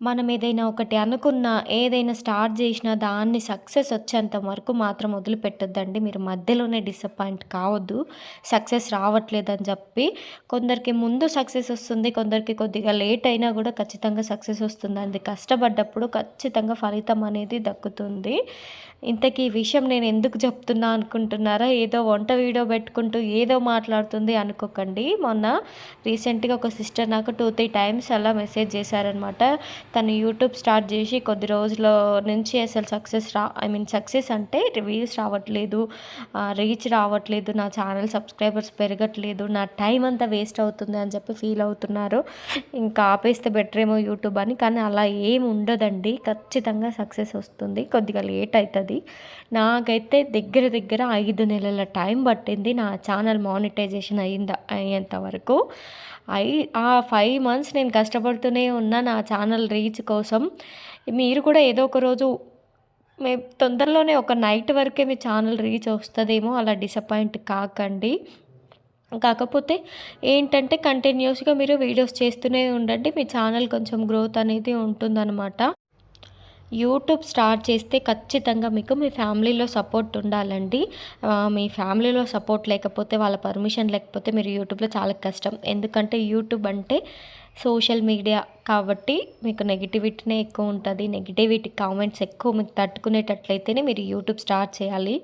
మనం ఏదైనా ఒకటి అనుకున్నా, ఏదైనా స్టార్ట్ చేసినా దాన్ని సక్సెస్ వచ్చేంత వరకు మాత్రం వదిలిపెట్టొద్దండి. మీరు మధ్యలోనే డిసప్పాయింట్ కావద్దు. సక్సెస్ రావట్లేదని చెప్పి కొందరికి ముందు సక్సెస్ వస్తుంది. కొందరికి కొద్దిగా లేట్ అయినా కూడా ఖచ్చితంగా సక్సెస్ వస్తుంది. అది కష్టపడ్డప్పుడు ఖచ్చితంగా ఫలితం అనేది దక్కుతుంది. ఇంతకీ ఈ విషయం నేను ఎందుకు చెప్తున్నా అనుకుంటున్నారా? ఏదో వంట వీడియో పెట్టుకుంటూ ఏదో మాట్లాడుతుంది అనుకోకండి. మొన్న రీసెంట్‌గా ఒక సిస్టర్ నాకు 2, 3 టైమ్స్ అలా మెసేజ్ చేశారనమాట. తను యూట్యూబ్ స్టార్ట్ చేసి కొద్ది రోజుల నుంచి అసలు సక్సెస్ రా ఐ మీన్ సక్సెస్ అంటే వ్యూస్ రావట్లేదు. రీచ్ రావట్లేదు. నా ఛానల్ సబ్స్క్రైబర్స్ పెరగట్లేదు. నా టైం అంతా వేస్ట్ అవుతుంది అని చెప్పి ఫీల్ అవుతున్నారు. ఇంకా ఆపేస్తే బెటర్ ఏమో యూట్యూబ్ అని. కానీ అలా ఏమి ఉండదండి. ఖచ్చితంగా సక్సెస్ వస్తుంది. కొద్దిగా లేట్ అవుతుంది నాకైతే దగ్గర దగ్గర ఐదు నెలల టైం పట్టింది నా ఛానల్ మానిటైజేషన్ అయింద అయ్యేంత వరకు. ఐ ఆ ఫైవ్ మంత్స్ నేను కష్టపడుతూనే ఉన్నా నా ఛానల్ రీ రీచ్ కోసం. మీరు కూడా ఏదో ఒక రోజు మే తొందరలోనే ఒక నైట్ వరకే మీ ఛానల్ రీచ్ వస్తుందేమో అలా డిసప్పాయింట్ కాకండి. కాకపోతే ఏంటంటే కంటిన్యూస్గా మీరు వీడియోస్ చేస్తూనే ఉండండి. మీ ఛానల్ కొంచెం గ్రోత్ అనేది ఉంటుందనమాట. యూట్యూబ్ స్టార్ట్ చేస్తే ఖచ్చితంగా మీకు మీ ఫ్యామిలీలో సపోర్ట్ ఉండాలండి. మీ ఫ్యామిలీలో సపోర్ట్ లేకపోతే వాళ్ళ పర్మిషన్ లేకపోతే మీరు యూట్యూబ్‌లో చాలా కష్టం. ఎందుకంటే యూట్యూబ్ అంటే సోషల్ మీడియా కాబట్టి మీకు నెగిటివిటీనే ఎక్కువ ఉంటుంది నెగిటివిటీ కామెంట్స్ ఎక్కువ మీకు తట్టుకునేటట్లయితేనే మీరు యూట్యూబ్ స్టార్ట్ చేయాలి.